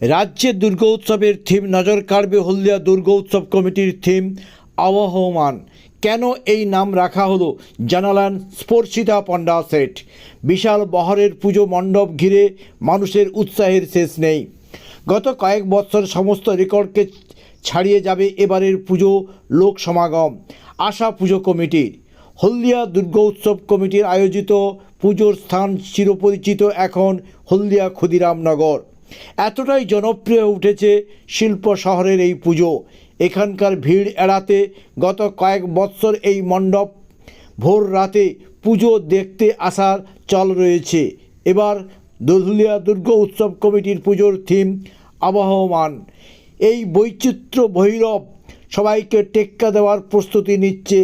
রাজ্যের দুর্গোৎসবের থিম নজর কাড়বে হলদিয়া দুর্গোৎসব কমিটির থিম আবহমান। কেন এই নাম রাখা হলো? জানালেন স্পর্শিতা পণ্ডা সেট বিশাল বহরের পুজো মণ্ডপ ঘিরে মানুষের উৎসাহের শেষ নেই। গত কয়েক বছর সমস্ত রেকর্ডকে ছাড়িয়ে যাবে এবারের পুজো লোক সমাগম, আশা পুজো কমিটির হলদিয়া দুর্গোৎসব কমিটির আয়োজিত পুজোর স্থান চিরপরিচিত এখন হলদিয়া ক্ষুদিরামনগর। এতটাই জনপ্রিয় উঠেছে শিল্প শহরের এই পুজো। এখানকার ভিড় এড়াতে গত কয়েক বৎসর এই মণ্ডপ ভোর রাতে পুজো দেখতে আসার চল রয়েছে। এবার দোধুলিয়া দুর্গ উৎসব কমিটির পুজোর থিম আবহমান। এই বৈচিত্র্য ভৈরব সবাইকে টেক্কা দেওয়ার প্রস্তুতি নিচ্ছে।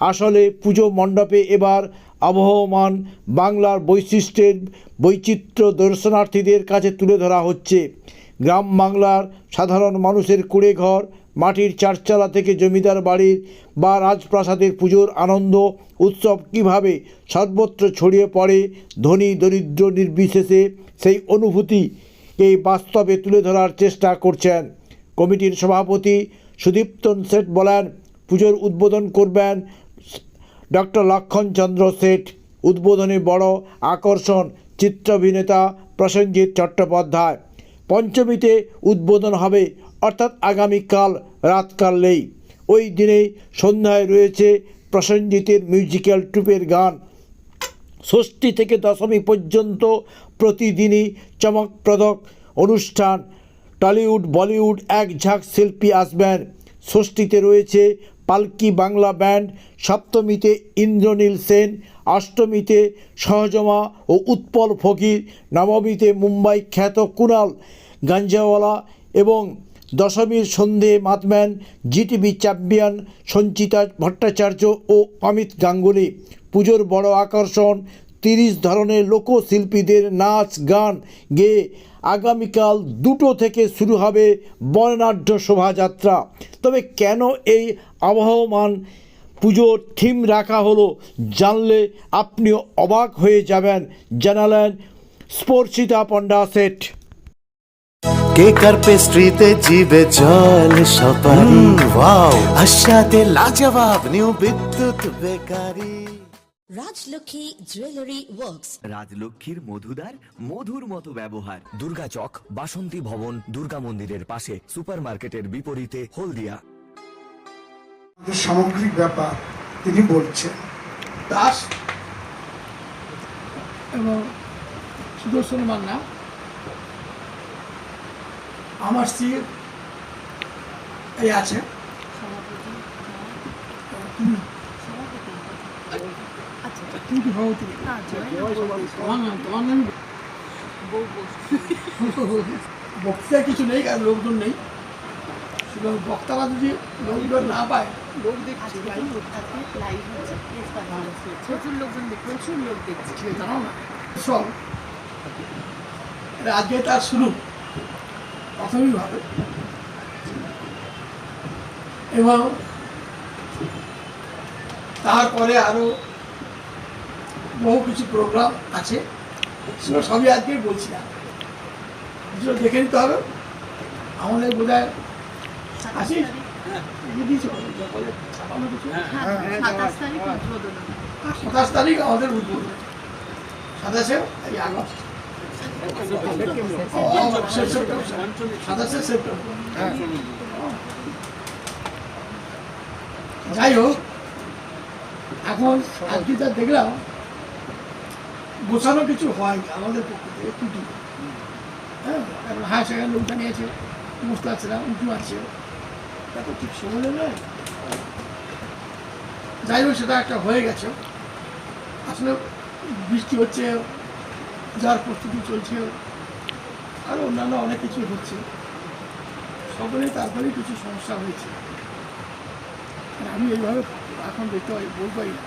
আসলে পুজো মণ্ডপে এবার আবহমান বাংলার বৈশিষ্ট্যের বৈচিত্র্য দর্শনার্থীদের কাছে তুলে ধরা হচ্ছে। গ্রাম বাংলার সাধারণ মানুষের কুড়ে ঘর মাটির চারচালা থেকে জমিদার বাড়ির বা রাজপ্রাসাদের পুজোর আনন্দ, উৎসব কীভাবে সর্বত্র ছড়িয়ে পড়ে, ধনী, দরিদ্র, নির্বিশেষে সেই অনুভূতি এই বাস্তবে তুলে ধরার চেষ্টা করছেন। কমিটির সভাপতি সুদীপ্তন শেঠ বলেন, পুজোর উদ্বোধন করবেন ডক্টর লক্ষণচন্দ্র শেঠ, উদ্বোধনী বড় আকর্ষণ চিত্রাভিনেতা প্রসেনজিৎ চট্টোপাধ্যায়। পঞ্চমীতে উদ্বোধন হবে, অর্থাৎ আগামীকাল রাত কাললেই ওই দিনেই সন্ধ্যায় রয়েছে প্রসেনজিতের মিউজিক্যাল ট্রুপের গান। ষষ্ঠী থেকে দশমী পর্যন্ত প্রতিদিনই চমকপ্রদক অনুষ্ঠান। টলিউড, বলিউড এক ঝাঁক শিল্পী আসবেন। ষষ্ঠীতে রয়েছে পালকি বাংলা ব্যান্ড সপ্তমীতে ইন্দ্রনীল সেন, অষ্টমীতে সহজমা ও উৎপল ফকির, নবমীতে মুম্বাই খ্যাত কুণাল গাঞ্জাওয়ালা এবং দশমীর সন্ধে মাতম্যান Zee TV champion Sanchita Bhattacharya ও অমিত গাঙ্গুলি। পুজোর বড় আকর্ষণ, তিরিশ ধরনের লোকশিল্পীদের নাচ, গান গেয়ে আগামীকাল দুটো থেকে শুরু হবে বর্ণাঢ্য শোভাযাত্রা। তবে কেন এই আবহমান পুজোর থিম রাখা হলো জানলে আপনি অবাক হয়ে যাবেন। জানালেন স্পর্শিতা পণ্ডা সেট। কেক আর পেস্ট্রিতে জিবে জল সপারি। ওয়াও আশাতে লাজবাব new Bidyut bakery. Rajlakshmi jewellery works. রাজলক্ষ্মীর মধুদার মধুর মতো ব্যবহার। দুর্গা চক বাসন্তী ভবন দুর্গা মন্দিরের পাশে সুপারমার্কেটের বিপরীতে হলদিয়া। আমাদের সামগ্রিক ব্যাপার তিনি বলছেন। দাস এবং সুদর্শন মান্না। আমার স্ত্রী এই আছে। বক্তৃতা কিছু নেই কারণ লোকজন নেই। বক্তারা যদি লোকজন না পায় লোক দেখছে প্রচুর লোকজন প্রচুর লোক দেখছে। জানো না সব রাজ্যে তার শুরু। প্রাথমিকভাবে এবং তারপরে আরও বহু কিছু প্রোগ্রাম আছে সেগুলো সবই আজকে বলছি না। কিছু দেখে নিতে হবে। আমাদের বোধ হয় আসি? কিছু সাতাশ তারিখ আমাদের উদ্বোধন। সাতাশে সাতাশে সেপ্টেম্বর। যাই হোক, এখন আজকে যা দেখলাম, গোছানো কিছু হয় আমাদের পক্ষ থেকে হ্যাঁ সেকেন্ডারি উঠে নিয়েছে সমস্ত আছে উঁচু আছে। তা ঠিক সময় নয় যাই হোক, সেটা একটা হয়ে গেছে। আসলে বৃষ্টি হচ্ছে, যার প্রস্তুতি চলছে, আর অন্যান্য অনেক কিছু হচ্ছে। সকলেই তারপরেই কিছু সমস্যা হয়েছে। আমি এইভাবে এখন দেখতে পাই পারি না।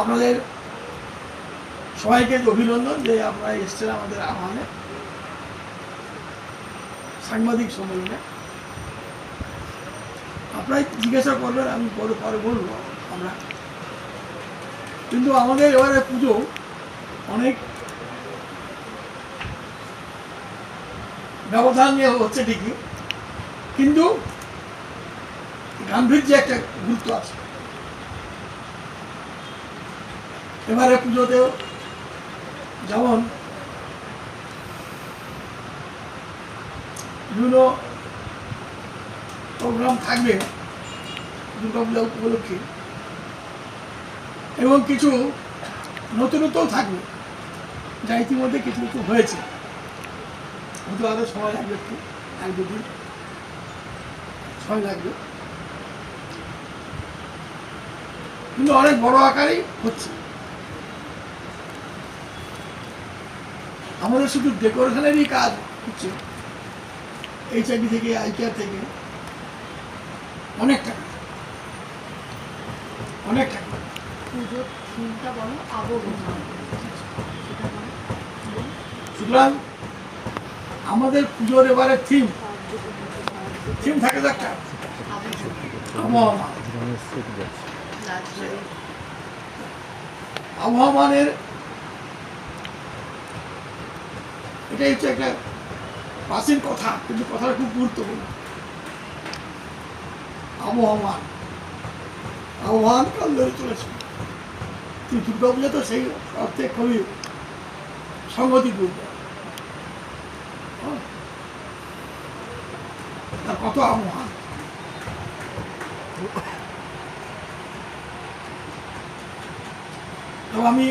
আপনাদের সবাইকে অভিনন্দন যে আপনারা এসছেন আমাদের আহ্বানে। সাংবাদিক সম্মেলনে। আপনারাই জিজ্ঞাসা করবেন, আমি পরে পরে বলব আমরা। কিন্তু আমাদের এবারে পুজো অনেক ব্যবধান হচ্ছে ঠিকই। কিন্তু গাম্ভীর্য একটা গুরুত্ব আছে। এবারে পুজোতেও যেমন বিভিন্ন প্রোগ্রাম থাকবে দুর্গা পূজা উপলক্ষে। এবং কিছু নতুনত্বও থাকবে, যা ইতিমধ্যে কিছু কিছু হয়েছে। হয়তো আরও সময় লাগবে একটু, এক দুদিন সময় লাগবে। কিন্তু অনেক বড় আকারেই হচ্ছে। আমাদের শুধু ডেকোরেশনেরই কাজ হচ্ছে। এইচআইডি থেকে আইকেআর থেকে অনেক টাকা। অনেক টাকা। পুজোর থিমটা বলো আবহাওয়া সুতরাং আমাদের পুজোর এবারে থিম থিম থাকে একটা। আবহাওয়া এটাই হচ্ছে একটা প্রাচীন কথা, কিন্তু কথাটা খুব গুরুত্বপূর্ণ। আবহাওয়ান আবহাওয়ান কাল ধরে চলেছে। কিন্তু দুর্গা পূজা তো সেই অর্থে খুবই সংগতিপূর্ণ হ্যাঁ। তার কত আবহাওয়ান তো আমি,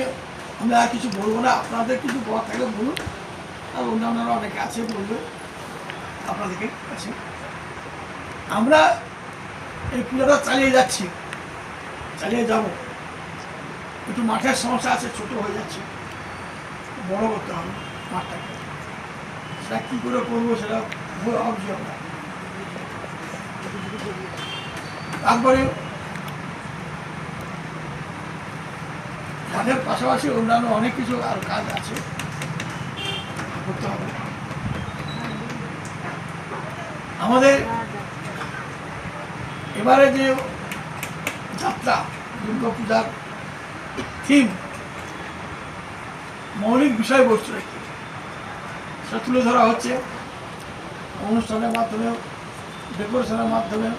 আমরা কিছু বলব না, আপনাদের কিছু বলার থাকলে বলুন। আর অন্যান্যরা অনেকে আছে বলবে আপনাদেরকে কাছে। আমরা এই পুজোটা চালিয়ে যাচ্ছি, চালিয়ে যাব। একটু মাঠের সমস্যা আছে, ছোট হয়ে যাচ্ছে। বড় করতে হবে মাঠটাকে। সেটা কী করে করব সেটা ভাবছি আমরা। তারপরে কাজের পাশাপাশি অন্যান্য অনেক কিছু আর কাজ আছে। করতে হবে আমাদের এবারে যে যাত্রা, দুর্গা পূজার থিম মৌলিক বিষয়বস্তু একটি। সেটা তুলে ধরা হচ্ছে অনুষ্ঠানের মাধ্যমে ডেকোরেশনের মাধ্যমে,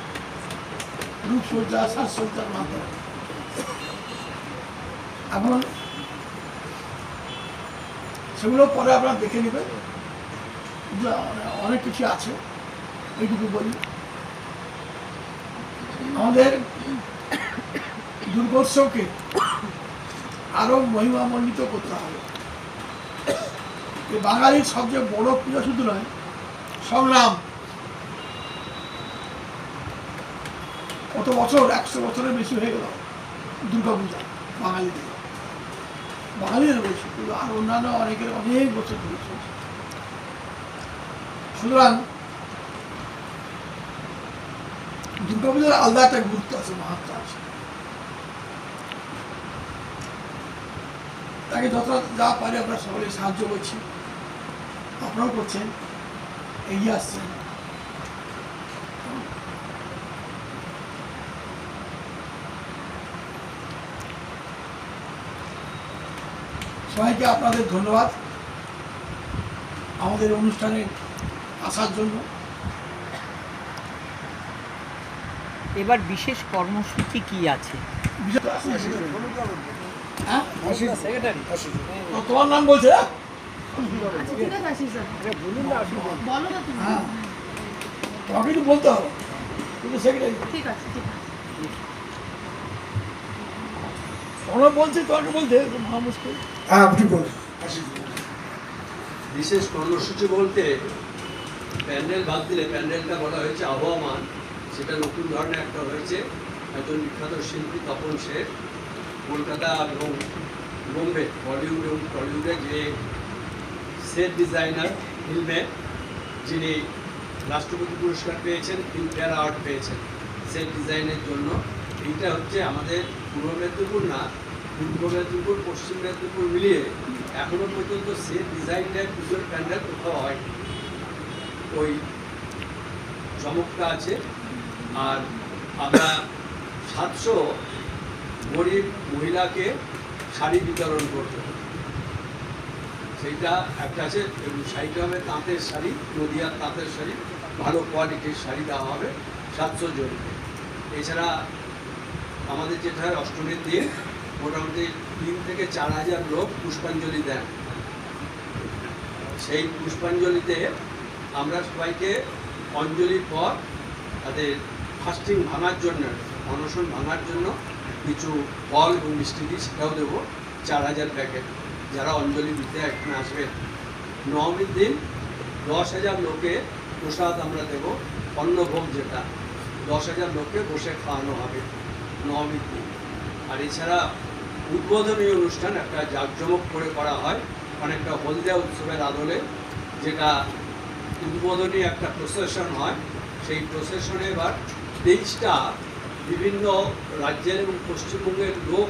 রূপসজ্জা, সাজসজ্জার মাধ্যমে। এখন সেগুলো পরে আপনারা দেখে নেবেন। অনেক কিছু আছে, এইটুকু বলি। আমাদের দুর্গোৎসবকে আরও মহিমামণ্ডিত করতে হবে। বাঙালির সবচেয়ে বড় পূজা শুধু নয়, সংগ্রাম। কত বছর? একশো বছরের বেশি হয়ে গেল দুর্গাপূজা বাঙালিদের। বাঙালিদের রয়েছে কিন্তু আর অন্যান্য অনেকের অনেক বছর ধরে চলছে। সুতরাং দুর্গাপূজার আলাদা একটা গুরুত্ব আছে, মাহাত্ম আছে। তাকে যত যা পারে আমরা সকলে সাহায্য করছি। আপনারাও করছেন, এগিয়ে আসছেন। সবাইকে আপনাদের ধন্যবাদ আমাদের অনুষ্ঠানে আসার জন্য। এবার বিশেষ কর্মসূচি কি আছে? হ্যাঁ? তোমার নাম বলছে? হ্যাঁ? আচ্ছা হ্যাঁ। তোমাকে বলতে হবে। কিন্তু সেক্রেটারি। ঠিক আছে ঠিক আছে। ওরা বলছে তোমাকে বলতে মহা মুশকিল হ্যাঁ আপনি বলুন। বিশেষ কর্মসূচি বলতে প্যান্ডেল বাদ দিলে প্যান্ডেলটা বলা হয়েছে আবহমান। সেটা নতুন ধরনের একটা হয়েছে। একজন বিখ্যাত শিল্পী তপন শেখ কলকাতা এবং বোম্বে বলিউড এবং টলিউডে যে সেট ডিজাইনার ফিল্মে যিনি রাষ্ট্রপতি পুরস্কার পেয়েছেন ফিল্মফেয়ার অ্যাওয়ার্ড পেয়েছেন সেট ডিজাইনের জন্য। এইটা হচ্ছে আমাদের পূর্ব মেদিনীপুর না, পূর্ব মেদিনীপুর, পশ্চিম মেদিনীপুর মিলিয়ে এখনও পর্যন্ত সেট ডিজাইনের পুজোর প্যান্ডেল কোথাও হয় ওই চমকটা আছে। আর আমরা সাতশো গরিব মহিলাকে শাড়ি বিতরণ করতে সেইটা একটা আছে, এবং শাড়িটা হবে তাঁতের শাড়ি, নদিয়ার তাঁতের শাড়ি, ভালো কোয়ালিটির শাড়ি দেওয়া হবে সাতশো জন এছাড়া আমাদের যেটা হয়, অষ্টমীর দিন মোটামুটি তিন থেকে চার হাজার লোক পুষ্পাঞ্জলি দেন। সেই পুষ্পাঞ্জলিতে আমরা সবাইকে অঞ্জলির পর তাদের ফাস্টিং ভাঙার জন্য, অনশন ভাঙার জন্য কিছু ফল এবং মিষ্টি দিই, সেটাও দেবো, চার হাজার প্যাকেট। যারা অঞ্জলি দিতে এখানে আসবেন, নবমীর দিন দশ হাজার লোকে প্রসাদ আমরা দেবো, অন্নভোগ যেটা, দশ হাজার লোককে বসে খাওয়ানো হবে। নবমীর দিন। আর এছাড়া উদ্বোধনী অনুষ্ঠান একটা জাঁকজমক করে করা হয়, অনেকটা হলদিয়া উৎসবের আদলে, যেটা উদ্বোধনী একটা প্রসেশন হয়। সেই প্রসেশনে এবার তেইশটা বিভিন্ন রাজ্যের এবং পশ্চিমবঙ্গের লোক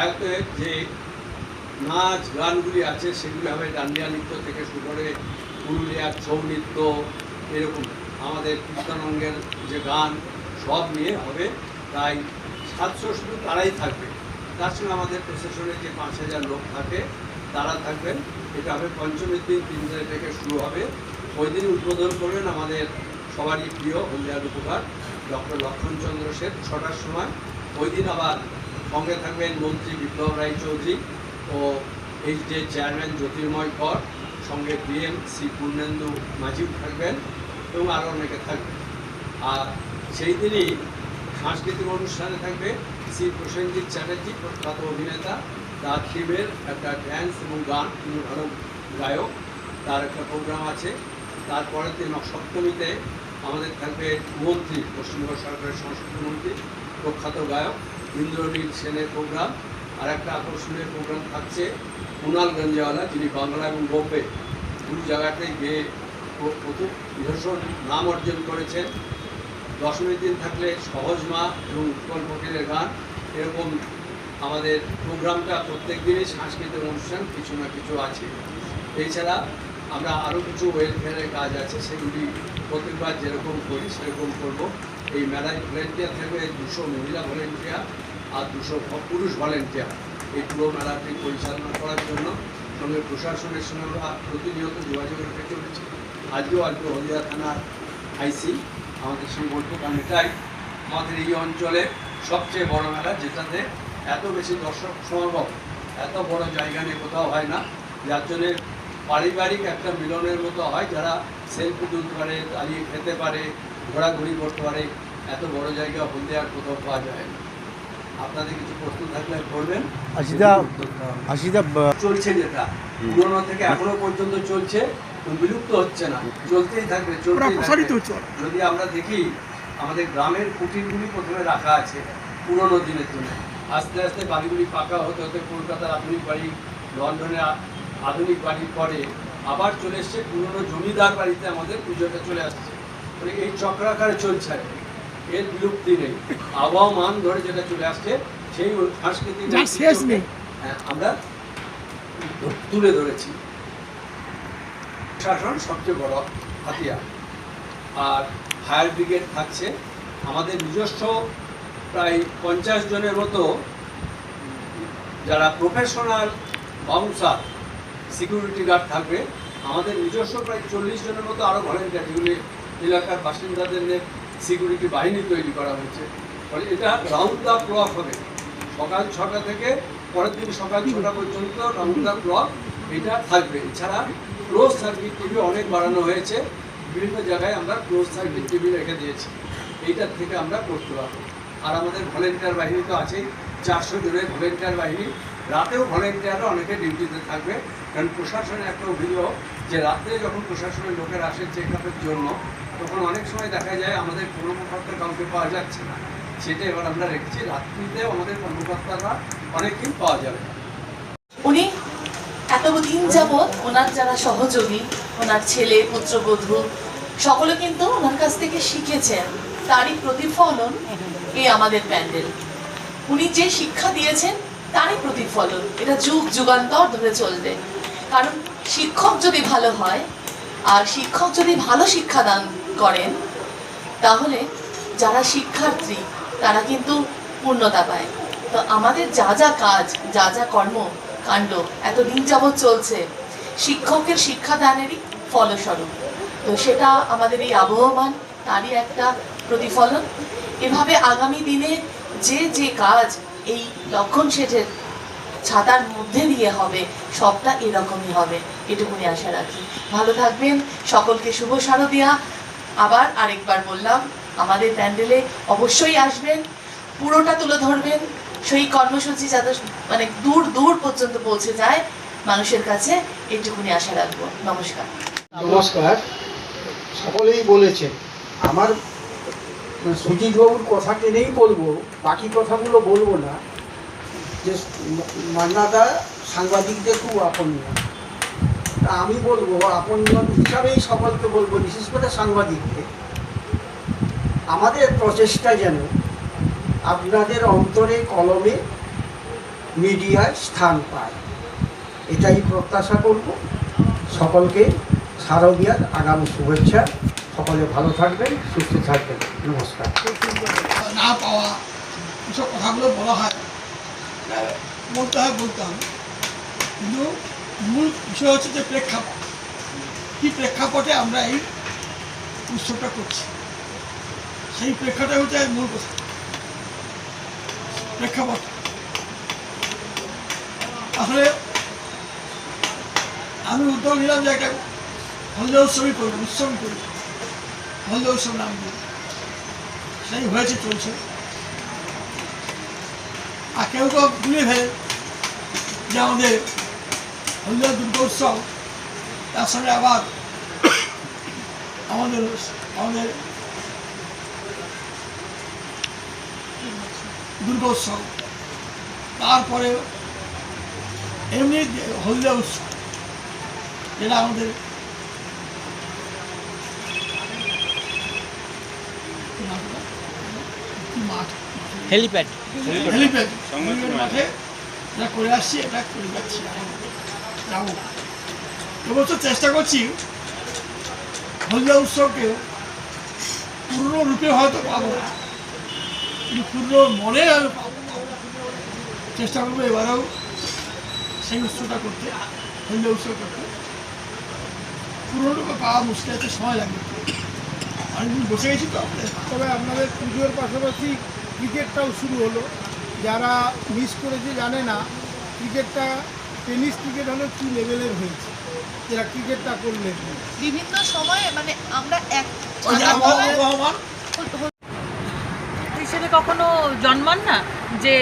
আয়তের যে নাচ গানগুলি আছে, সেগুলি হবে ডান্ডিয়া নৃত্য থেকে শুরু করে পুরুলিয়ার ছৌ নৃত্য, এরকম আমাদের কীর্তনঙ্গের যে গান, সব নিয়ে হবে। প্রায় সাতশো শুধু তারাই থাকবে। তার সঙ্গে আমাদের প্রশাসনের যে পাঁচ হাজার লোক থাকে, তারা থাকবেন এটা হবে পঞ্চমীর দিন তিনটে থেকে শুরু হবে। ওই দিন উদ্বোধন করবেন আমাদের সবারই প্রিয় হলদিয়ার উপকার ডক্টর লক্ষণচন্দ্র সেন, ছটার সময়। ওই দিন আবার সঙ্গে থাকবেন মন্ত্রী বিপ্লব রায় চৌধুরী ও H D chairman Jyotirmoy Kar. সঙ্গে বিএম শ্রী পূর্ণেন্দু মাঝিও থাকবেন এবং আরও অনেকে থাকবেন। আর সেই দিনই সাংস্কৃতিক অনুষ্ঠানে থাকবে শ্রী প্রসেনজিৎ চ্যাটার্জি, প্রখ্যাত অভিনেতা, তার থিমের একটা ড্যান্স এবং গান তিনি ভালো গায়ক, তার একটা প্রোগ্রাম আছে। তারপরের দিন সপ্তমীতে আমাদের থাকবে মন্ত্রী, পশ্চিমবঙ্গ সরকারের সংস্কৃতি মন্ত্রী, প্রখ্যাত গায়ক ইন্দ্রনীল সেনের প্রোগ্রাম আর একটা আকর্ষণীয় প্রোগ্রাম থাকছে কুণাল গঞ্জাওয়ালা, যিনি বাংলা এবং বোম্বে দু জায়গাতেই গিয়ে প্র- প্রথম ভীষণ নাম অর্জন করেছেন। দশমীর দিন থাকলে সহজ মা এবং উৎকল ফকিরের গান, এরকম আমাদের প্রোগ্রামটা প্রত্যেক দিনই সাংস্কৃতিক অনুষ্ঠান কিছু না কিছু আছে। এছাড়া আমরা আরও কিছু ওয়েলফেয়ারের কাজ আছে, সেগুলি প্রত্যেকবার যেরকম করি, সেরকম করব। এই মেলায় ভলেন্টিয়ার থাকবে দুশো মহিলা ভলেন্টিয়ার আর দুশো পুরুষ ভলেন্টিয়ার এই পুরো মেলাটি পরিচালনা করার জন্য সঙ্গে প্রশাসনের সঙ্গে আমরা প্রতিনিয়ত যোগাযোগ রেখে চলেছি। আজকেও আজকে হলদিয়া থানার আইসি আমাদের সঙ্গে বলতো কারণ এটাই আমাদের এই অঞ্চলে সবচেয়ে বড় মেলা যেটাতে এত বেশি দর্শক সমাগম এত বড় জায়গা নিয়ে কোথাও হয় না। যার জন্যে পারিবারিক একটা মিলনের মতো হয় যারা সেলফি তুলতে পারে দাঁড়িয়ে খেতে পারে ঘোরাঘুরি করতে পারে এত বড় জায়গা হলদে আর কোথাও পাওয়া যায় না। আপনাদের কিছু প্রশ্ন থাকলে করবেন আশিদা আশিদা চলছে যেটা। পুরোনো থেকে এখনও পর্যন্ত চলছে বিলুপ্ত হচ্ছে না চলতেই থাকবে চলতেই। যদি আমরা দেখি আমাদের গ্রামের কুটিরগুলি প্রথমে রাখা আছে পুরোনো দিনের জন্য আস্তে আস্তে বাড়িগুলি পাকা হতে হতে কলকাতার আধুনিক বাড়ি লন্ডনে আধুনিক বাড়ির পরে আবার চলে এসছে পুরোনো জমিদার বাড়িতে আমাদের পুজোটা চলে আসছে মানে এই চক্রাকারে চলছে আর কি। এর বিলুপ্তি নেই আবহাওয়া মান ধরে যেটা চলে আসছে সেই সাংস্কৃতিক। হ্যাঁ, আমরা তুলে ধরেছি। শাসন সবচেয়ে বড় হাতিয়ার। আর ফায়ার ব্রিগেড থাকছে। আমাদের নিজস্ব প্রায় পঞ্চাশ জনের মতো যারা প্রফেশনাল বাউন্সার, সিকিউরিটি গার্ড থাকবে, আমাদের নিজস্ব প্রায় চল্লিশ জনের মতো আরও ভলেন্টিয়ার, যেগুলি এলাকার বাসিন্দাদের সিকিউরিটি বাহিনী তৈরি করা হয়েছে। ফলে এটা রাউন্ড দ্য ক্লক হবে। সকাল ছটা থেকে পরের দিন সকাল ছটা পর্যন্ত রাউন্ড ক্লক এটা থাকবে। এছাড়া ক্লোজ সার্কিট টিভি অনেক বাড়ানো হয়েছে। বিভিন্ন জায়গায় আমরা ক্লোজ সার্কিট টিভি রেখে দিয়েছি। এইটার থেকে আমরা করতে পারব। আর আমাদের ভলেন্টিয়ার বাহিনী তো আছেই। চারশো জনের ভলেন্টিয়ার বাহিনী। রাতেও ভলেন্টিয়াররা অনেকে ডিউটিতে থাকবে। কারণ প্রশাসনের একটা অভিযোগ যে রাত্রে যখন প্রশাসনের লোকের আসে চেক জন্য, তখন অনেক সময় দেখা যায় আমাদের কর্মকর্তা কাউকে পাওয়া যাচ্ছে না। সেটা এবার আমরা রেখেছি। রাত্রিতেও আমাদের কর্মকর্তারা অনেকেই পাওয়া যাবে উনি এতদিন যাবৎ ওনার যারা সহযোগী, ওনার ছেলে, পুত্রবধূ, সকলে কিন্তু ওনার কাছ থেকে শিখেছেন। তারই প্রতিফলন এই আমাদের প্যান্ডেল। উনি যে শিক্ষা দিয়েছেন, তারই প্রতিফলন। এটা যুগ যুগান্তর ধরে চলবে। কারণ শিক্ষক যদি ভালো হয়, আর শিক্ষক যদি ভালো শিক্ষাদান করেন, তাহলে যারা শিক্ষার্থী তারা কিন্তু পূর্ণতা পায়। তো আমাদের যা যা কাজ, যা যা কর্ম, কাণ্ড এতদিন যাবৎ চলছে, শিক্ষকের শিক্ষাদানেরই ফলস্বরূপ। তো সেটা আমাদের এই আবহমান, তারই একটা প্রতিফলন। এভাবে আগামী দিনে যে যে কাজ এই লক্ষণ শেঠের ছাতার মধ্যে দিয়ে হবে, সবটা এরকমই হবে, এটুকুনি আশা রাখি। ভালো থাকবেন, সকলকে শুভ শারদিয়া। আবার আরেকবার বললাম আমাদের প্যান্ডেলে অবশ্যই আসবেন, পুরোটা তুলে ধরবেন। সেই কর্মসূচি যাতে মানে দূর দূর পর্যন্ত পৌঁছে যায়, মানুষের কাছে এটুকুনি আশা রাখব। নমস্কার। নমস্কার। সকলেই বলেছে আমার সুজিতবাবুর কথা টেনেই বলব, বাকি কথাগুলো বলব না। যে মান্নাদা সাংবাদিকদের খুব আপনীয় আমি বলব আপনীয় হিসাবেই সকলকে বলব, বিশেষ করে সাংবাদিককে আমাদের প্রচেষ্টা যেন আপনাদের অন্তরে কলমে মিডিয়ায় স্থান পায়। এটাই প্রত্যাশা করব। সকলকে শারদীয়ার আগামী শুভেচ্ছা। সকলে ভালো থাকবেন, সুস্থ থাকবেন। নমস্কার। না পাওয়া, এসব কথাগুলো বলা হয়। বলতে হয় বলতে হবে। কিন্তু মূল বিষয় হচ্ছে যে প্রেক্ষাপট। কী প্রেক্ষাপটে আমরা এই উৎসবটা করছি? সেই প্রেক্ষাপটে হচ্ছে মূল প্রেক্ষাপট আসলে আমি উদ্যোগ নিলাম যে একটা হলদে উৎসবই করব, উৎসবই করি হলদে উৎসব নাম দিয়ে সেই হয়েছে, চলছে। আর কেউ কেউ ভুলে ফেলে যে আমাদের হলদিয়া দুর্গোৎসব তার সঙ্গে আবার আমাদের আমাদের দুর্গোৎসব। তারপরে এমনি হলদিয়া উৎসব যেটা আমাদের মাঠ। হেলিপ্যাড। হেলিপ্যাড। হেলিপ্যাড মাঠে। এটা করে আসছি এটা করে যাচ্ছি যাব। এবছর চেষ্টা করছি হলদিয়া উৎসবকে পূর্ণ রূপে হয়তো পাবো না। কিন্তু পূর্ণ মনে আমি চেষ্টা করব এবারেও সেই উৎসবটা করতে হলদিয়া উৎসব করতে। পুরোটুকু পাওয়া মুশকিল আছে সময় লাগবে অনেকদিন বসে গেছি তো তবে আপনাদের পুজোর পাশাপাশি ক্রিকেটটাও শুরু হলো। যারা মিস করেছে জানে না ক্রিকেটটা টেনিস ক্রিকেট হলো কী লেভেলের হয়েছে। যারা ক্রিকেটটা করলেন। বিভিন্ন সময়ে মানে আমরা এক ওই যে আবহাওয়া আবহাওয়ান হিসেবে কখনো জন্মান না? যে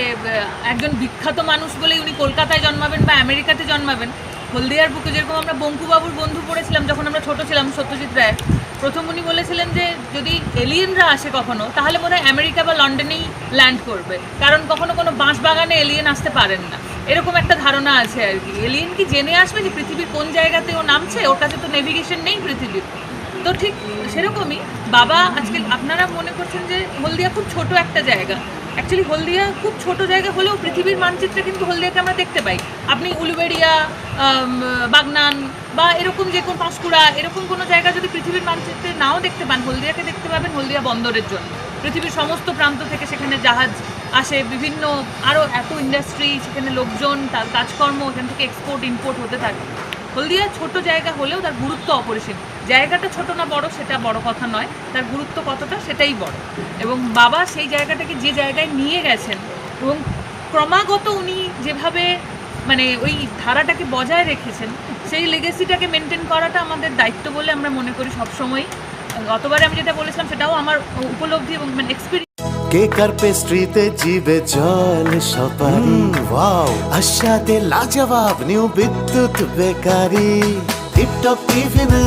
একজন বিখ্যাত মানুষ বলেই উনি কলকাতায় জন্মাবেন বা আমেরিকাতে জন্মাবেন। হলদিয়ার বুকে যেরকম আমরা বঙ্কুবাবুর বন্ধু পড়েছিলাম যখন আমরা ছোট ছিলাম, সত্যজিৎ রায় প্রথম উনি বলেছিলেন যে, যদি এলিয়েনরা আসে কখনো, তাহলে মনে হয় আমেরিকা বা লন্ডনেই ল্যান্ড করবে। কারণ কখনো কোনো বাঁশ বাগানে এলিয়েন আসতে পারেন না। এরকম একটা ধারণা আছে আর কি। এলিয়েন কি জেনে আসবে যে পৃথিবীর কোন জায়গাতে ও নামছে? ওর কাছে তো নেভিগেশন নেই পৃথিবীর। তো ঠিক সেরকমই বাবা আজকে, আপনারা মনে করছেন যে হলদিয়া খুব ছোট একটা জায়গা। অ্যাকচুয়ালি হলদিয়া খুব ছোট জায়গা হলেও পৃথিবীর মানচিত্রে কিন্তু হলদিয়াকে আমরা দেখতে পাই। আপনি উলুবেড়িয়া বাগনান বা এরকম যে কোনো পাঁশকুড়া, এরকম কোনো জায়গা যদি পৃথিবীর মানচিত্রে নাও দেখতে পান, হলদিয়াকে দেখতে পাবেন হলদিয়া বন্দরের জন্য। পৃথিবীর সমস্ত প্রান্ত থেকে সেখানে জাহাজ আসে, বিভিন্ন আরও এত ইন্ডাস্ট্রি সেখানে লোকজন, তার কাজকর্ম, এখান থেকে এক্সপোর্ট ইম্পোর্ট হতে থাকে। হলদিয়া ছোট জায়গা হলেও তার গুরুত্ব অপরিসীম। জায়গাটা ছোট না বড় সেটা বড় কথা নয় তার গুরুত্ব কতটা সেটাই বড়। এবং বাবা সেই জায়গাটাকে যে জায়গায় নিয়ে গেছেন এবং ক্রমাগত উনি যেভাবে মানে ওই ধারাটাকে বজায় রেখেছেন সেই লেগেসিটাকে মেনটেন করাটা আমাদের দায়িত্ব বলে আমরা মনে করি সবসময় গতবারে আমি যেটা বলেছিলাম সেটাও আমার উপলব্ধি এবং মানে এক্সপিরিয়েন্স কেক আর পেস্ট্রিতে জিবে জল সপারি ওয়াও আশাতে লাজবাব নিউ বিদ্যুৎ বেকারি। টিপটপ টিফিনে